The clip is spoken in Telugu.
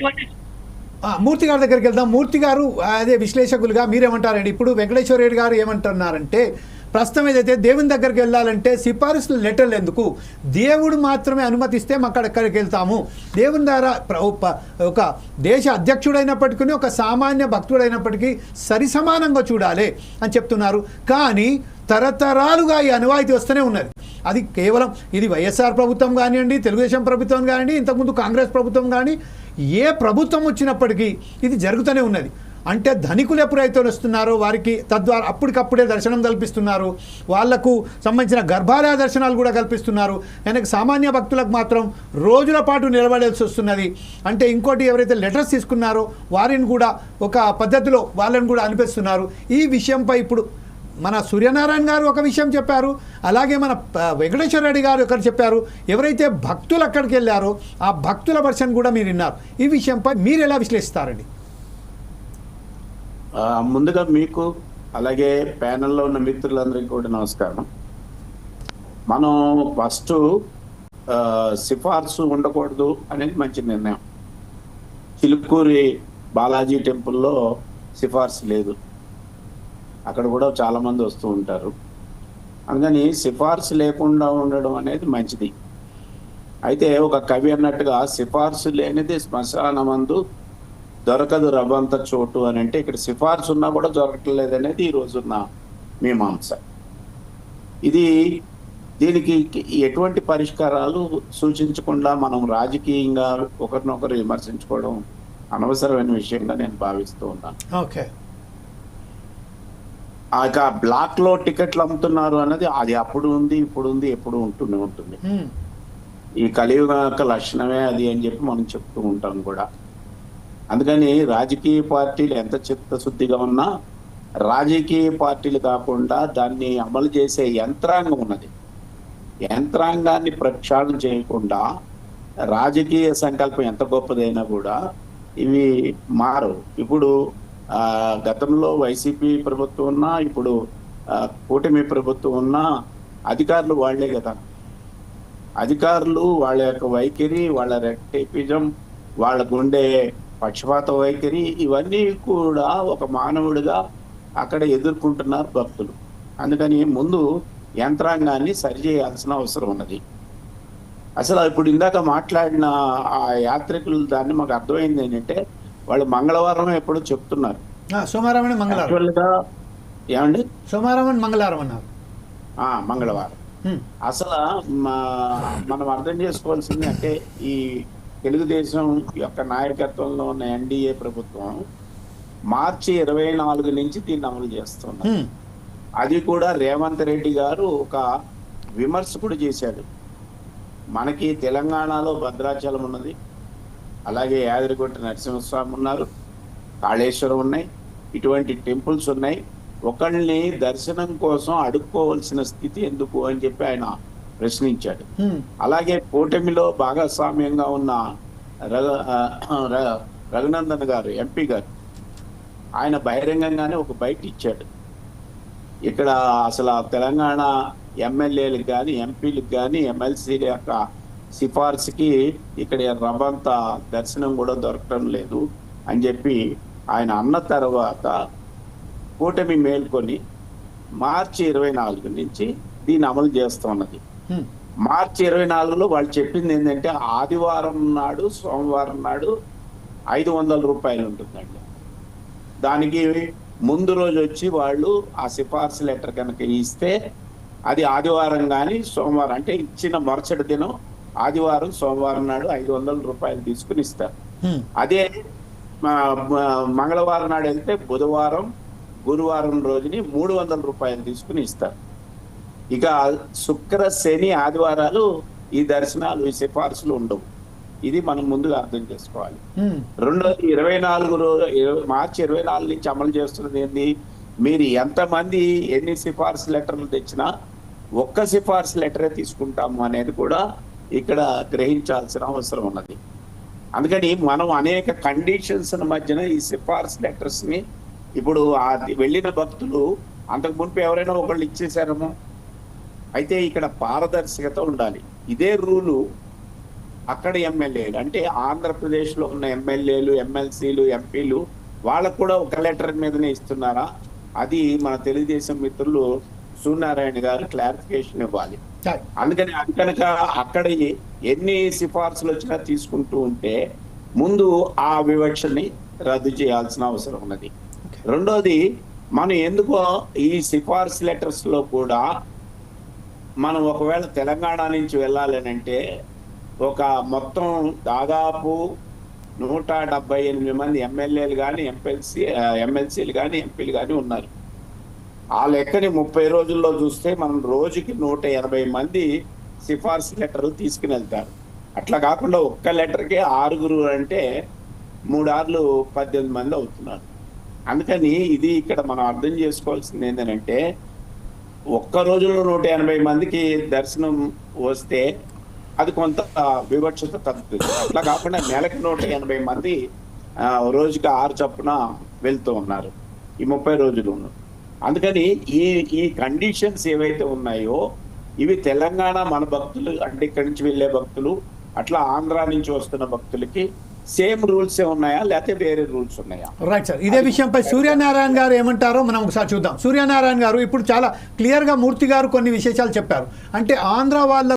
ఇవన్నీ మూర్తి గారి దగ్గరికి వెళ్దాం. మూర్తి గారు అదే విశ్లేషకులుగా మీరేమంటారండి? ఇప్పుడు వెంకటేశ్వర రెడ్డి గారు ఏమంటున్నారంటే ప్రస్తుతం ఏదైతే దేవుని దగ్గరికి వెళ్ళాలంటే సిఫారసులు లెటర్లు ఎందుకు దేవుడు మాత్రమే అనుమతిస్తే మాకు అక్కడికి వెళ్తాము. దేవుని ద్వారా ఒక దేశ అధ్యక్షుడైనప్పటికీ ఒక సామాన్య భక్తుడైనప్పటికీ సరి సమానంగా చూడాలి అని చెప్తున్నారు. కానీ తరతరాలుగా ఈ అనువాయితీ వస్తూనే ఉన్నది. అది కేవలం ఇది వైఎస్ఆర్ ప్రభుత్వం కానివ్వండి తెలుగుదేశం ప్రభుత్వం కానివ్వండి ఇంతకుముందు కాంగ్రెస్ ప్రభుత్వం కానీ ఏ ప్రభుత్వం వచ్చినప్పటికీ ఇది జరుగుతూనే ఉన్నది. అంటే ధనికులు ఎప్పుడైతే వస్తున్నారో వారికి తద్వారా అప్పటికప్పుడే దర్శనం కల్పిస్తున్నారు. వాళ్ళకు సంబంధించిన గర్భాలయ దర్శనాలు కూడా కల్పిస్తున్నారు. ఆయనకు సామాన్య భక్తులకు మాత్రం రోజుల పాటు నిలబడాల్సి వస్తున్నది. అంటే ఇంకోటి ఎవరైతే లెటర్స్ తీసుకున్నారో వారిని కూడా ఒక పద్ధతిలో వాళ్ళని కూడా అనిపిస్తున్నారు. ఈ విషయంపై ఇప్పుడు మన సూర్యనారాయణ గారు ఒక విషయం చెప్పారు అలాగే మన ప- వెంకటేశ్వర రెడ్డి గారు ఒకరు చెప్పారు ఎవరైతే భక్తులు అక్కడికి వెళ్ళారో ఆ భక్తుల వర్షన్ కూడా మీరు విన్నారు. ఈ విషయంపై మీరు ఎలా విశ్లేషిస్తారండి? ముందుగా మీకు అలాగే ప్యానెల్లో ఉన్న మిత్రులందరికీ కూడా నమస్కారం. మనం ఫస్ట్ సిఫార్సు ఉండకూడదు అనేది మంచి నిర్ణయం. చిలుకూరి బాలాజీ టెంపుల్లో సిఫార్సు లేదు. అక్కడ కూడా చాలామంది వస్తూ ఉంటారు. అందుకని సిఫార్సు లేకుండా ఉండడం అనేది మంచిది. అయితే ఒక కవి అన్నట్టుగా సిఫార్సు లేనిది శ్మశానమందు దొరకదు రవ్వంత చోటు అని అంటే ఇక్కడ సిఫార్సు ఉన్నా కూడా దొరకట్లేదు అనేది ఈ రోజున్న మీమాంస. ఇది దీనికి ఎటువంటి పరిష్కారాలు సూచించకుండా మనం రాజకీయంగా ఒకరినొకరు విమర్శించుకోవడం అనవసరమైన విషయంగా నేను భావిస్తూ ఉన్నాను. ఓకే. బ్లాక్లో టికెట్లు అమ్ముతున్నారు అన్నది అది అప్పుడు ఉంది ఇప్పుడు ఉంది ఎప్పుడు ఉంటూనే ఉంటుంది. ఈ కలియుగ యొక్క లక్షణమే అది అని చెప్పి మనం చెప్తూ ఉంటాం కూడా. అందుకని రాజకీయ పార్టీలు ఎంత చిత్తశుద్ధిగా ఉన్నా రాజకీయ పార్టీలు కాకుండా దాన్ని అమలు చేసే యంత్రాంగం ఉన్నది. యంత్రాంగాన్ని ప్రక్షాళన చేయకుండా రాజకీయ సంకల్పం ఎంత గొప్పదైనా కూడా ఇవి మారు ఇప్పుడు గతంలో వైసీపీ ప్రభుత్వం ఉన్నా ఇప్పుడు కూటమి ప్రభుత్వం ఉన్నా అధికారులు వాళ్ళే కదా. అధికారులు వాళ్ళ యొక్క వైఖరి వాళ్ళ రెక్టేపిజం వాళ్ళకుండే పక్షపాత వైఖరి ఇవన్నీ కూడా ఒక మానవుడిగా అక్కడ ఎదుర్కొంటున్నారు భక్తులు. అందుకని ముందు యంత్రాంగాన్ని సరిచేయాల్సిన అవసరం ఉన్నది. అసలు ఇప్పుడు ఇందాక మాట్లాడిన ఆ యాత్రికులు దాన్ని మాకు అర్థమైంది ఏంటంటే వాళ్ళు మంగళవారం ఎప్పుడో చెప్తున్నారు. సోమవారం అని మంగళవారం. ఏమండి? సోమవారం అని మంగళవారం అన్నారు. మంగళవారం. అసలు మనం అర్థం చేసుకోవాల్సింది అంటే ఈ తెలుగుదేశం యొక్క నాయకత్వంలో ఉన్న ఎన్డీఏ ప్రభుత్వం మార్చి ఇరవై నాలుగు నుంచి దీన్ని అమలు చేస్తున్నారు. అది కూడా రేవంత్ రెడ్డి గారు ఒక విమర్శ కూడా చేశాడు. మనకి తెలంగాణలో భద్రాచలం ఉన్నది అలాగే యాదగిరిగుట్ట నరసింహస్వామి ఉన్నారు కాళేశ్వరం ఉన్నాయి ఇటువంటి టెంపుల్స్ ఉన్నాయి. ఒకళ్ళని దర్శనం కోసం అడుక్కోవాల్సిన స్థితి ఎందుకు అని చెప్పి ఆయన ప్రశ్నించాడు. అలాగే కూటమిలో భాగస్వామ్యంగా ఉన్న రఘునందన్ గారు ఎంపీ గారు ఆయన బహిరంగంగానే ఒక బయట ఇచ్చాడు. ఇక్కడ అసలు తెలంగాణ ఎమ్మెల్యేలకు కానీ ఎంపీలకు కానీ ఎమ్మెల్సీల యొక్క సిఫార్సుకి ఇక్కడ రవ్వంత దర్శనం కూడా దొరకడం లేదు అని చెప్పి ఆయన అన్న తర్వాత కూటమి మేల్కొని మార్చి ఇరవై నాలుగు నుంచి దీన్ని అమలు చేస్తున్నది. మార్చి ఇరవై నాలుగులో వాళ్ళు చెప్పింది ఏంటంటే ఆదివారం నాడు సోమవారం నాడు ఐదు వందల రూపాయలు ఉంటుందండి దానికి ముందు రోజు వచ్చి వాళ్ళు ఆ సిఫార్సు లెటర్ కనుక ఇస్తే అది ఆదివారం కానీ సోమవారం అంటే ఇచ్చిన మరుసటి దినం ఆదివారం సోమవారం నాడు ఐదు వందల రూపాయలు తీసుకుని ఇస్తారు. అదే మంగళవారం నాడు వెళ్తే బుధవారం గురువారం రోజుని మూడు వందల రూపాయలు తీసుకుని ఇస్తారు. ఇక శుక్ర శని ఆదివారాలు ఈ దర్శనాలు ఈ సిఫార్సులు ఉండవు. ఇది మనం ముందుగా అర్థం చేసుకోవాలి. రెండోది ఇరవై నాలుగు రోజు మార్చి ఇరవై నాలుగు నుంచి అమలు చేస్తున్నది ఏంది? మీరు ఎంతమంది ఎన్ని సిఫార్సు లెటర్లు తెచ్చినా ఒక్క సిఫార్సు లెటరే తీసుకుంటాము అనేది కూడా ఇక్కడ గ్రహించాల్సిన అవసరం ఉన్నది. అందుకని మనం అనేక కండిషన్స్ మధ్యన ఈ సిఫార్సు లెటర్స్ని ఇప్పుడు ఆ వెళ్ళిన భక్తులు అంతకు మునుపు ఎవరైనా ఒకళ్ళు ఇచ్చేసారేమో అయితే ఇక్కడ పారదర్శకత ఉండాలి. ఇదే రూలు అక్కడ ఎమ్మెల్యేలు అంటే ఆంధ్రప్రదేశ్లో ఉన్న ఎమ్మెల్యేలు ఎమ్మెల్సీలు ఎంపీలు వాళ్ళకు కూడా ఒక లెటర్ మీదనే ఇస్తున్నారా? అది మన తెలుగుదేశం మిత్రులు సూర్యనారాయణ గారు క్లారిఫికేషన్ ఇవ్వాలి. అందుకని అది కనుక అక్కడ ఎన్ని సిఫార్సులు వచ్చినా తీసుకుంటూ ఉంటే ముందు ఆ వివక్షని రద్దు చేయాల్సిన అవసరం ఉన్నది. రెండోది మనం ఎందుకో ఈ సిఫార్సు లెటర్స్లో కూడా మనం ఒకవేళ తెలంగాణ నుంచి వెళ్ళాలని అంటే ఒక మొత్తం దాదాపు నూట డెబ్బై ఎనిమిది మంది ఎమ్మెల్యేలు కానీ ఎంపీఎల్సీ ఎమ్మెల్సీలు కానీ ఎంపీలు కానీ ఉన్నారు. ఆ లెక్కని ముప్పై రోజుల్లో చూస్తే మనం రోజుకి నూట ఎనభై మంది సిఫార్సు లెటర్లు తీసుకుని వెళ్తారు. అట్లా కాకుండా ఒక్క లెటర్కి ఆరుగురు అంటే మూడార్లు పద్దెనిమిది మంది అవుతున్నారు. అందుకని ఇది ఇక్కడ మనం అర్థం చేసుకోవాల్సింది ఏంటంటే ఒక్క రోజులో నూట ఎనభై మందికి దర్శనం వస్తే అది కొంత వివక్షత తగ్గుతుంది. అట్లా కాకుండా నెలకి నూట ఎనభై మంది రోజుకి ఆరు చొప్పున వెళ్తూ ఉన్నారు. ఈ ముప్పై రోజులు అందుకని ఈ ఈ కండిషన్స్ ఏవైతే ఉన్నాయో ఇవి తెలంగాణ మన భక్తులు అంటే ఇక్కడి నుంచి వెళ్ళే భక్తులు అట్లా ఆంధ్ర నుంచి వస్తున్న భక్తులకి సేమ్ రూల్స్ ఏ ఉన్నాయా? లేకపోతే వేరే రూల్స్ ఉన్నాయా? రైట్ సార్ ఇదే విషయంపై సూర్యనారాయణ గారు ఏమంటారో మనం ఒకసారి చూద్దాం. సూర్యనారాయణ గారు ఇప్పుడు చాలా క్లియర్గా మూర్తి గారు కొన్ని విశేషాలు చెప్పారు. అంటే ఆంధ్ర వాళ్ళ